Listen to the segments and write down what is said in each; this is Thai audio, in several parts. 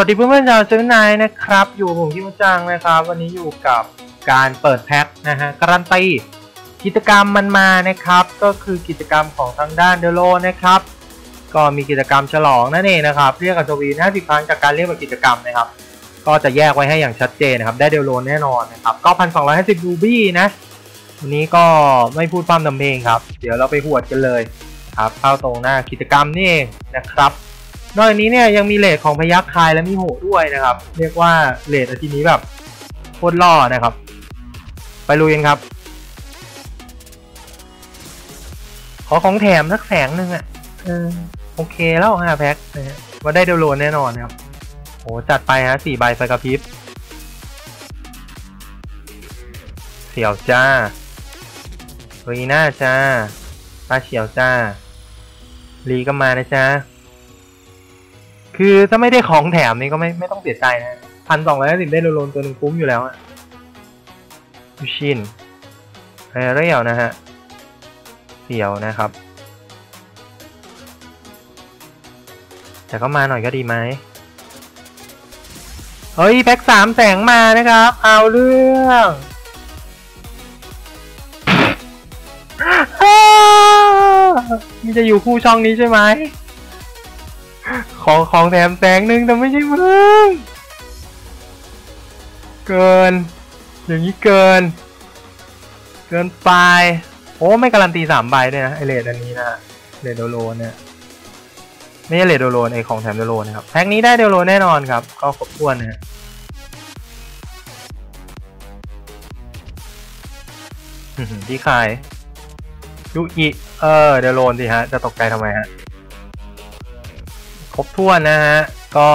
วัสดีเพื่อนๆชาวเซเว่นไนนะครับ อยู่ผมคิมจังนะครับ วันนี้อยู่กับการเปิดแพ็คนะฮะการันตีกิจกรรมมันมานะครับ ก็คือกิจกรรมของทางด้านเดโลนะครับ ก็มีกิจกรรมฉลองนั่นเองนะครับ เรียกอัศวิน50 ครั้งจากการเรียกว่ากิจกรรมนะครับ ก็จะแยกไว้ให้อย่างชัดเจนนะครับ ได้เดโลแน่นอนนะครับก็พันสองร้อยห้าสิบรูบี้นะวันนี้ก็ไม่พูดพร่ำทำเพลงครับ เดี๋ยวเราไปหวดกันเลยครับเข้าตรงหน้ากิจกรรมนี่เองนะครับ นอกจากนี้เนี่ยยังมีเลทของพยัคฆ์คายและมีโหด้วยนะครับ เรียกว่าเลทอาทีนี้แบบโคตรล่อนะครับ ไปลุยกันครับ ขอของแถมสักแสงหนึ่งอะ่ะโอเคแล้วห้าแพ็คว่าได้เดลโลนแน่นอนนะครับโอ้จัดไปฮะสี่ใบไฟกระพริบเสี่ยวจ้ารีน่าจ้าป้าเฉียวจ้าลีก็มานะจ้า คือถ้าไม่ได้ของแถมนี่ก็ไม่ไม่ต้องเสียใจนะพันสองร้อยสิบได้โลนตัวหนึ่งคุ้มอยู่แล้วอะยูชินไอเรียวนะฮะเสียวนะครับ แต่ก็มาหน่อยก็ดีไหมเฮ้ยแพ็กสามแสงมานะครับ เอาเรื่องมันจะอยู่คู่ช่องนี้ใช่ไหม ของของแถมแสงหนึ่งแต่ไม่ใช่มึง เกิน อย่างนี้เกิน เกินไป โอ้ไม่การันตีสามใบด้วยนะไอเลดอันนี้นะเลดโดโลเนี่ยไม่ใช่เลดโดโลไอของแถมโดโลนะครับแพ็กนี้ได้โดโลแน่นอนครับ ก็ครบถ้วนนะฮะหืมที่ขายยูอิเออเดโลนสิฮะ จะตกใจทำไมฮะ ครบถ้วนนะฮะ ก็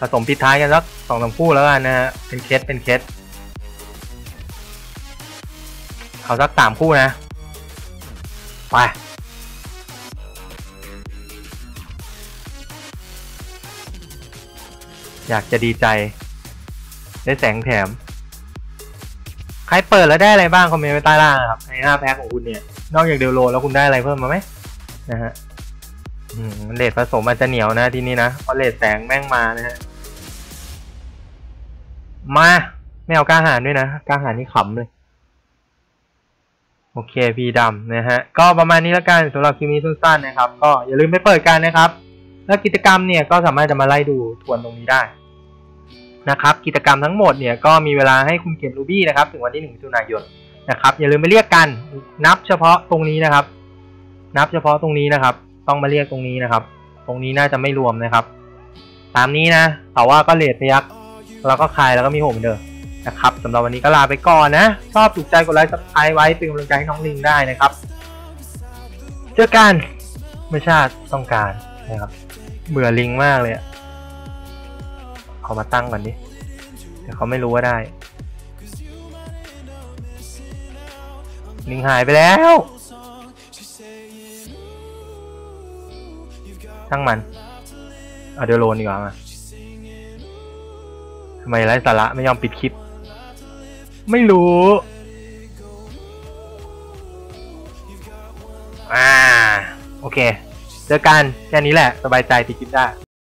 ผสมปิดท้ายกันสักสองสามคู่แล้วกันนะฮะ เป็นเคสเป็นเคสเอาสักสามคู่นะ ไป อยากจะดีใจ ได้แสงแถม ใครเปิดแล้วได้อะไรบ้าง คอมเมนต์ไว้ใต้ล่างนะครับในหน้าแพ็คของคุณเนี่ย นอกจากเดลโลแล้วคุณได้อะไรเพิ่มมาไหมนะฮะ เลดผสมอาจจะเหนียวนะทีนี้นะเพราะเลดแสงแม่งมานะฮะมาไม่เอากล้าหารด้วยนะกล้าหารนี่ขำเลย โอเคพีดำนะฮะ ก็ประมาณนี้แล้วกันสำหรับคลิปนี้สั้นๆนะครับ ก็อย่าลืมไปเปิดกันนะครับ แล้วกิจกรรมเนี่ยก็สามารถจะมาไล่ดูทวนตรงนี้ได้นะครับ กิจกรรมทั้งหมดเนี่ยก็มีเวลาให้คุณเก็บรูบี้นะครับ ถึงวันที่1มิถุนายนนะครับ อย่าลืมไปเรียกกันนับเฉพาะตรงนี้นะครับ นับเฉพาะตรงนี้นะครับ ต้องมาเรียกตรงนี้นะครับ ตรงนี้น่าจะไม่รวมนะครับ ตามนี้นะแต่ว่าก็เลทพยักแล้วก็คายแล้วก็มีโหมเดิมนะครับสำหรับวันนี้ก็ลาไปก่อนนะ ชอบถูกใจกดไลค์ซับสไครต์ไว้เป็นกำลังใจให้น้องลิงได้นะครับ เจอกันเมื่อชาติต้องการนะครับเบื่อลิงมากเลยอะเอามาตั้งก่อนดิเดี๋ยวเขาไม่รู้ว่าได้ ลิงหายไปแล้ว ช่างมันเอาเดี๋ยวโลนดีกว่ามาทำไมไร้สาระไม่ยอมปิดคลิป ไม่รู้อ่าโอเค เจอกันแค่นี้แหละ สบายใจติดคลิปได้